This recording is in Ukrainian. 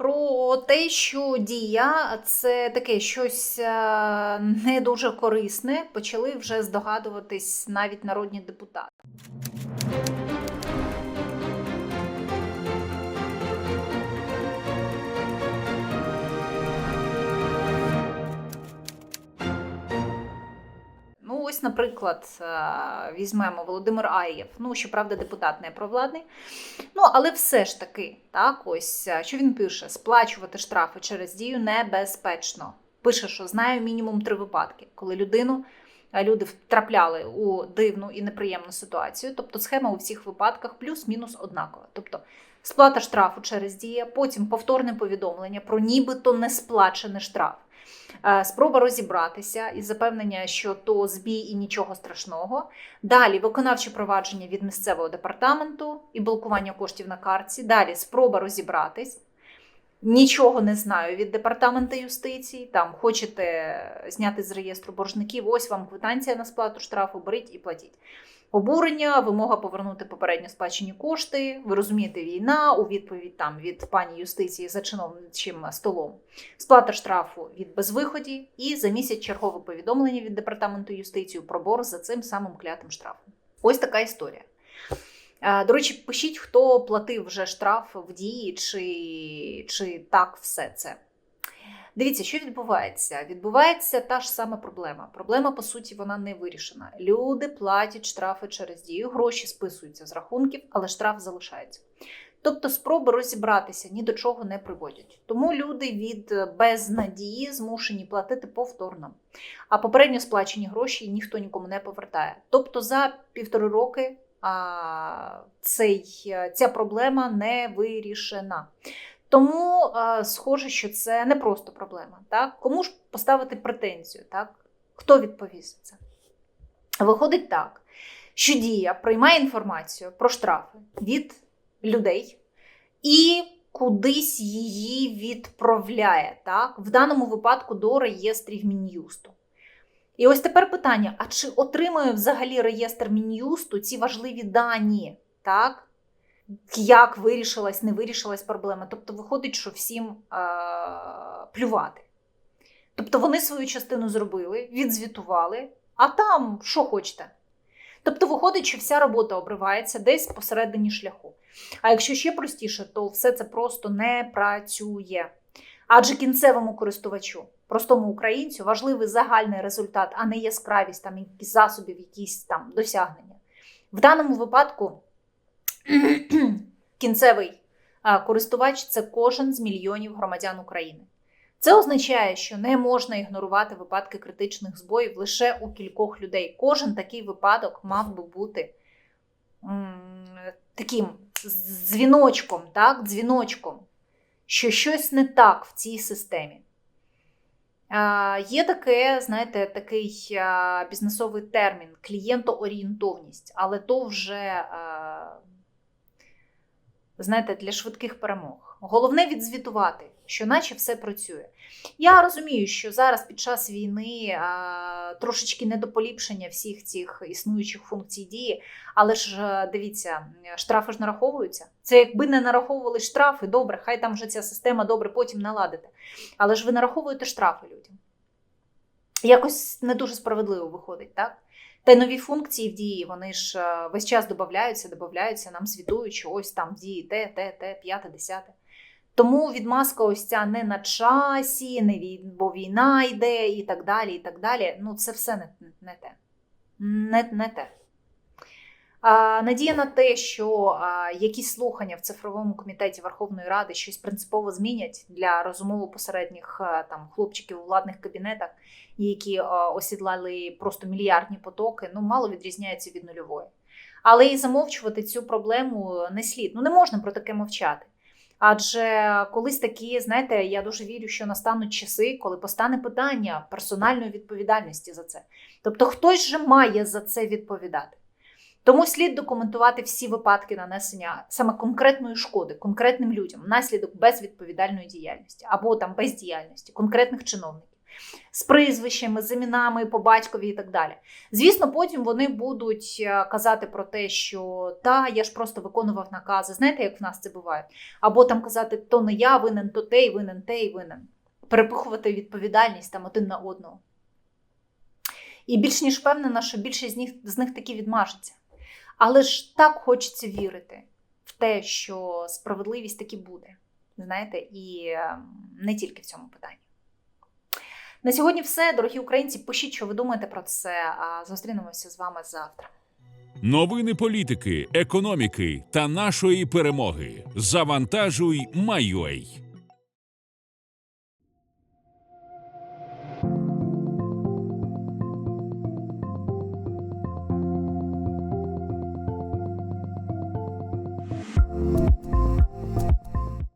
Про те, що дія це таке щось е, не дуже корисне, почали вже здогадуватись навіть народні депутати. Ось, наприклад, е, візьмемо Володимир Аєв. Ну, щоправда, депутат не провладний. Ну, але все ж таки, так, ось е, що він пише: сплачувати штрафи через дію небезпечно. Пише, що знаю мінімум три випадки, коли людину. е, Люди втрапляли у дивну і неприємну ситуацію, тобто схема у всіх випадках плюс-мінус однакова. Тобто сплата штрафу через дія, потім повторне повідомлення про нібито не сплачений штраф, спроба розібратися із запевнення, що то збій і нічого страшного. Далі виконавче провадження від місцевого департаменту і блокування коштів на картці. Далі спроба розібратись. Нічого не знаю від департаменту юстиції. Там хочете зняти з реєстру боржників, ось вам квитанція на сплату штрафу, беріть і платіть. Обурення, вимога повернути попередньо сплачені кошти. Ви розумієте, війна у відповідь там від пані юстиції за чиновничим столом. Сплата штрафу від безвиході і за місяць чергове повідомлення від департаменту юстиції про борг за цим самим клятим штрафом. Ось така історія. Е, До речі, пишіть, хто платив вже штраф в дії, чи, чи так все це. Дивіться, що відбувається? Відбувається та ж сама проблема. Проблема, по суті, вона не вирішена. Люди платять штрафи через дію, гроші списуються з рахунків, але штраф залишається. Тобто спроби розібратися ні до чого не приводять. Тому люди від безнадії змушені платити повторно. А попередньо сплачені гроші ніхто нікому не повертає. Тобто за півтори роки цей, ця проблема не вирішена. Тому а, схоже, що це не просто проблема. Так? Кому ж поставити претензію? Так? Хто відповість за це? Виходить так, що дія приймає інформацію про штрафи від людей і кудись її відправляє. Так? В даному випадку до реєстрів Мін'юсту. І ось тепер питання: а чи отримує взагалі реєстр Мін'юсту ці важливі дані? Так? Як вирішилась, не вирішилась проблема? Тобто, виходить, що всім е- плювати. Тобто вони свою частину зробили, відзвітували, а там що хочете. Тобто, виходить, що вся робота обривається десь посередині шляху. А якщо ще простіше, то все це просто не працює. Адже кінцевому користувачу, простому українцю, важливий загальний результат, а не яскравість там якісь засобів, якісь там досягнення. В даному випадку кінцевий користувач це кожен з мільйонів громадян України. Це означає, що не можна ігнорувати випадки критичних збоїв лише у кількох людей. Кожен такий випадок мав би бути таким дзвіночком, так, дзвіночком, що щось не так в цій системі. Є таке, знаєте, такий бізнесовий термін клієнтоорієнтовність, але то вже, знаєте, для швидких перемог. Головне відзвітувати, що наче все працює. Я розумію, що зараз під час війни трошечки недополіпшення всіх цих існуючих функцій дії, але ж е, дивіться, штрафи ж нараховуються. Це якби не нараховували штрафи, добре, хай там вже ця система добре потім наладите. Але ж ви нараховуєте штрафи людям. Якось не дуже справедливо виходить, так? Та й нові функції в дії, вони ж е, весь час додаються, додаються, нам звітують, що ось там в дії те, те, те, п'яте, десяте. Тому відмазка ось ця не на часі, не вій... бо війна йде і так далі. і так далі. Ну, це все не, не те. Не, не те. А, Надія на те, що а, якісь слухання в цифровому комітеті Верховної Ради щось принципово змінять для розумово-посередніх а, там хлопчиків у владних кабінетах, які а, осідлали просто мільярдні потоки, ну мало відрізняється від нульової. Але і замовчувати цю проблему не слід. Ну не можна про таке мовчати. Адже колись такі, знаєте, я дуже вірю, що настануть часи, коли постане питання персональної відповідальності за це. Тобто хтось же має за це відповідати. Тому слід документувати всі випадки нанесення саме конкретної шкоди конкретним людям внаслідок безвідповідальної діяльності або там бездіяльності конкретних чиновників. З прізвищами, з іменами по батькові і так далі. Звісно, потім вони будуть е, казати про те, що та я ж просто виконував накази. Знаєте, як в нас це буває? Або там казати, то не я винен, то той винен, той винен. Перепихувати відповідальність там один на одного. І більш ніж впевнена, що більшість з них, з них таки відмажеться. Але ж так хочеться вірити в те, що справедливість таки буде. Знаєте, і е, не тільки в цьому питанні. На сьогодні все, дорогі українці. Пишіть, що ви думаєте про це. А зустрінемося з вами завтра. Новини політики, економіки та нашої перемоги. Завантажуй, Майой.